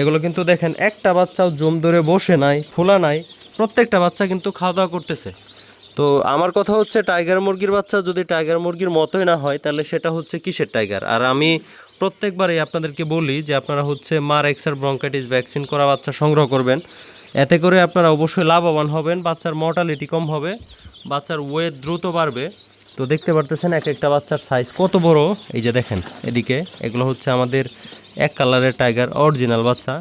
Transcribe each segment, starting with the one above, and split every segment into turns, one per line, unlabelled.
এগুলো কিন্তু দেখেন, একটা বাচ্চাও জম ধরে বসে নাই, ফোলা নাই, প্রত্যেকটা বাচ্চা কিন্তু খাওয়া দাওয়া করতেছে। তো আমার কথা হচ্ছে, টাইগার মুরগির বাচ্চা যদি টাইগার মুরগির মতোই না হয়, তাহলে সেটা হচ্ছে কিসের টাইগার? আর আমি প্রত্যেকবারই আপনাদেরকে বলি যে আপনারা হচ্ছে মার এক্সার ব্রঙ্কাইটিস ভ্যাকসিন করা বাচ্চা সংগ্রহ করবেন। এতে করে আপনারা অবশ্যই লাভবান হবেন, বাচ্চার মর্টালিটি কম হবে, বাচ্চার ওয়েট দ্রুত বাড়বে। তো দেখতে পারতেছেন, এক একটা বাচ্চার সাইজ কত বড়? এই যে দেখেন, এদিকে এগুলো হচ্ছে আমাদের এক কালারের টাইগার অরিজিনাল বাচ্চা।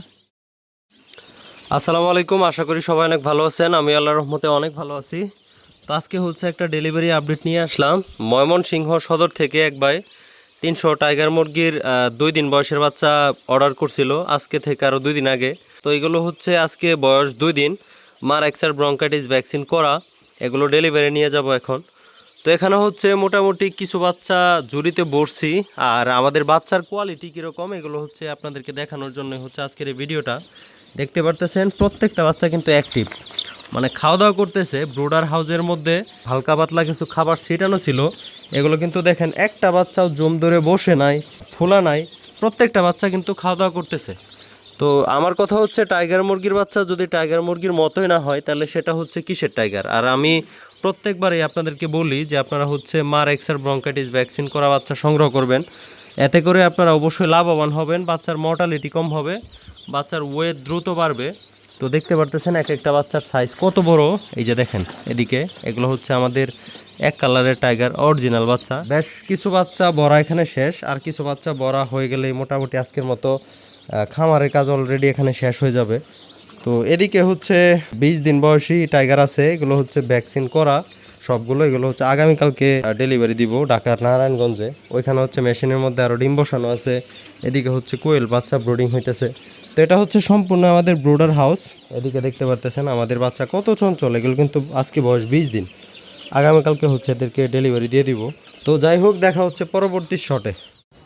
আসসালামু আলাইকুম, আশা করি সবাই অনেক ভালো আছেন। আমি আল্লাহর রহমতে অনেক ভালো আছি। তো আজকে হচ্ছে একটা ডেলিভারি আপডেট নিয়ে আসলাম। ময়মনসিংহ সদর থেকে এক ভাই তিনশো টাইগার মুরগির দুই দিন বয়সের বাচ্চা অর্ডার করছিল আজকে থেকে আরও দুই দিন আগে। তো এগুলো হচ্ছে আজকে বয়স দুই দিন। মার এক্সার ব্রঙ্কাইটিস ভ্যাকসিন করা। এগুলো ডেলিভারি নিয়ে যাব এখন। তো এখানে হচ্ছে মোটামুটি কিছু বাচ্চা জুড়িতে বসছি, আর আমাদের বাচ্চার কোয়ালিটি কীরকম, এগুলো হচ্ছে আপনাদেরকে দেখানোর জন্য হচ্ছে আজকের এই ভিডিওটা। দেখতে পারতেছেন, প্রত্যেকটা বাচ্চা কিন্তু অ্যাক্টিভ মানে খাওয়া দাওয়া করতেছে ব্রোডার হাউজের মধ্যে হালকা পাতলা কিছু খাবার ছিটানো ছিল। এগুলো কিন্তু দেখেন, একটা বাচ্চাও জম ধরে বসে নাই, ফোলা নাই, প্রত্যেকটা বাচ্চা কিন্তু খাওয়া দাওয়া করতেছে। তো আমার কথা হচ্ছে টাইগার মুরগির বাচ্চা যদি টাইগার মুরগির মতোই না হয়, তাহলে সেটা হচ্ছে কিসের টাইগার আর আমি প্রত্যেকবারই আপনাদেরকে বলি যে আপনারা হচ্ছে মার এক্সার ব্রঙ্কাইটিস ভ্যাকসিন করা বাচ্চা সংগ্রহ করবেন। এতে করে আপনারা অবশ্যই লাভবান হবেন, বাচ্চার মর্টালিটি কম হবে, বাচ্চার ওয়েট দ্রুত বাড়বে। তো দেখতে পারতেছেন এক একটা বাচ্চার সাইজ কত বড়? এই যে দেখেন, এদিকে এগুলো হচ্ছে আমাদের এক কালারের টাইগার অরিজিনাল বাচ্চা। বেশ কিছু বাচ্চা বড়া এখানে শেষ, আর কিছু বাচ্চা বড়া হয়ে গেলে মোটামুটি আজকের মতো খামারের কাজ অলরেডি এখানে শেষ হয়ে যাবে। তো এদিকে হচ্ছে বিশ দিন বয়সী টাইগার আছে, এগুলো হচ্ছে ভ্যাকসিন করা, সবগুলো এগুলো হচ্ছে আগামীকালকে ডেলিভারি দিব ঢাকার নারায়ণগঞ্জে। ওইখানে হচ্ছে মেশিনের মধ্যে আরও ডিম বসানো আছে, এদিকে হচ্ছে কোয়েল বাচ্চা ব্রোডিং হইতেছে। তো এটা হচ্ছে সম্পূর্ণ আমাদের ব্রোডার হাউস এদিকে দেখতে পারতেছেন আমাদের বাচ্চা কত চঞ্চল, এগুলো কিন্তু আজকে বয়স বিশ দিন। আগামীকালকে হচ্ছে এদেরকে ডেলিভারি দিয়ে দিব। তো যাই হোক, দেখা হচ্ছে পরবর্তী শটে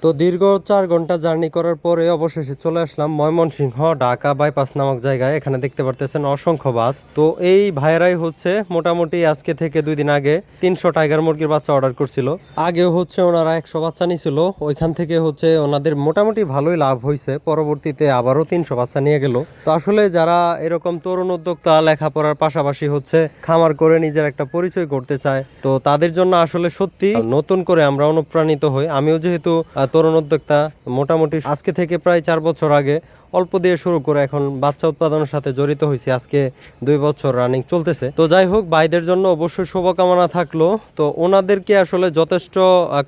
তো দীর্ঘ চার ঘণ্টা জার্নি করার পরে অবশেষে চলে আসলাম ময়মনসিংহ, ঢাকা বাইপাস নামক জায়গায়। এখানে দেখতে পারতেছেন অসংখ্য বাস। তো এই ভাইরাই হচ্ছে মোটামুটি আজকে থেকে দুই দিন আগে তিনশো টাইগার মুরগির বাচ্চা অর্ডার করছিল। আগেও হচ্ছে ওনারা একশো বাচ্চা নিছিল। ওইখান থেকে হচ্ছে ওনাদের মোটামুটি ভালোই লাভ হয়েছে পরবর্তীতে আবারও তিনশো বাচ্চা নিয়ে গেল। তো আসলে যারা এরকম তরুণ উদ্যোক্তা, লেখাপড়ার পাশাপাশি হচ্ছে খামার করে নিজের একটা পরিচয় করতে চায়, তো তাদের জন্য আসলে সত্যি নতুন করে আমরা অনুপ্রাণিত হই। আমিও যেহেতু তরুণ উদ্যোক্তা মোটামুটি আজকে থেকে প্রায় চার বছর আগে অল্প দিয়ে শুরু করে এখন বাচ্চা উৎপাদনের সাথে জড়িত হয়েছি। আজকে দুই বছর রানিং চলতেছে। তো যাই হোক, ভাইদের জন্য অবশ্যই শুভকামনা থাকল। তো ওনাদেরকে আসলে যথেষ্ট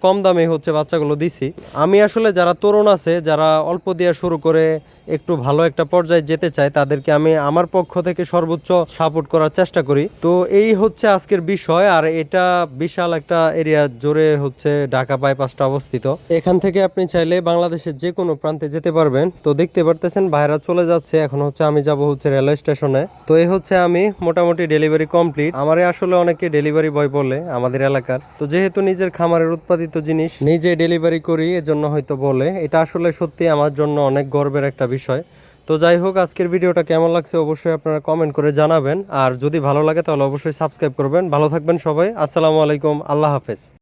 কম দামে হচ্ছে বাচ্চাগুলো দিছি। আমি আসলে যারা তরুণ আছে, যারা অল্প দিয়ে শুরু করে একটু ভালো একটা পর্যায়ে যেতে চায়, তাদেরকে আমি আমার পক্ষ থেকে সর্বোচ্চ সাপোর্ট করার চেষ্টা করি। তো এই হচ্ছে আজকের বিষয়, আর এটা বিশাল একটা এরিয়া জুড়ে হচ্ছে ঢাকা বাইপাসটা অবস্থিত। এখান থেকে আপনি চাইলে বাংলাদেশের যে কোনো প্রান্তে যেতে পারবেন। তো দেখতে পারতেছেন ভাইরা চলে যাচ্ছে, এখন হচ্ছে আমি যাব হচ্ছে রেলওয়ে স্টেশনে। তো এই হচ্ছে আমি মোটামুটি ডেলিভারি কমপ্লিট। আমারে আসলে অনেকে ডেলিভারি বয় বলে আমাদের এলাকার। তো যেহেতু নিজের খামারের উৎপাদিত জিনিস, নিজে ডেলিভারি করি, এজন্য হয়তো বলে। এটা আসলে সত্যি আমার জন্য অনেক গর্বের একটা বিষয়। তো যাই হোক, আজকের ভিডিওটা কেমন লাগছে অবশ্যই আপনারা কমেন্ট করে জানাবেন। আর যদি ভালো লাগে, তাহলে অবশ্যই সাবস্ক্রাইব করবেন। ভালো থাকবেন সবাই। আসসালামু আলাইকুম। আল্লাহ হাফেজ।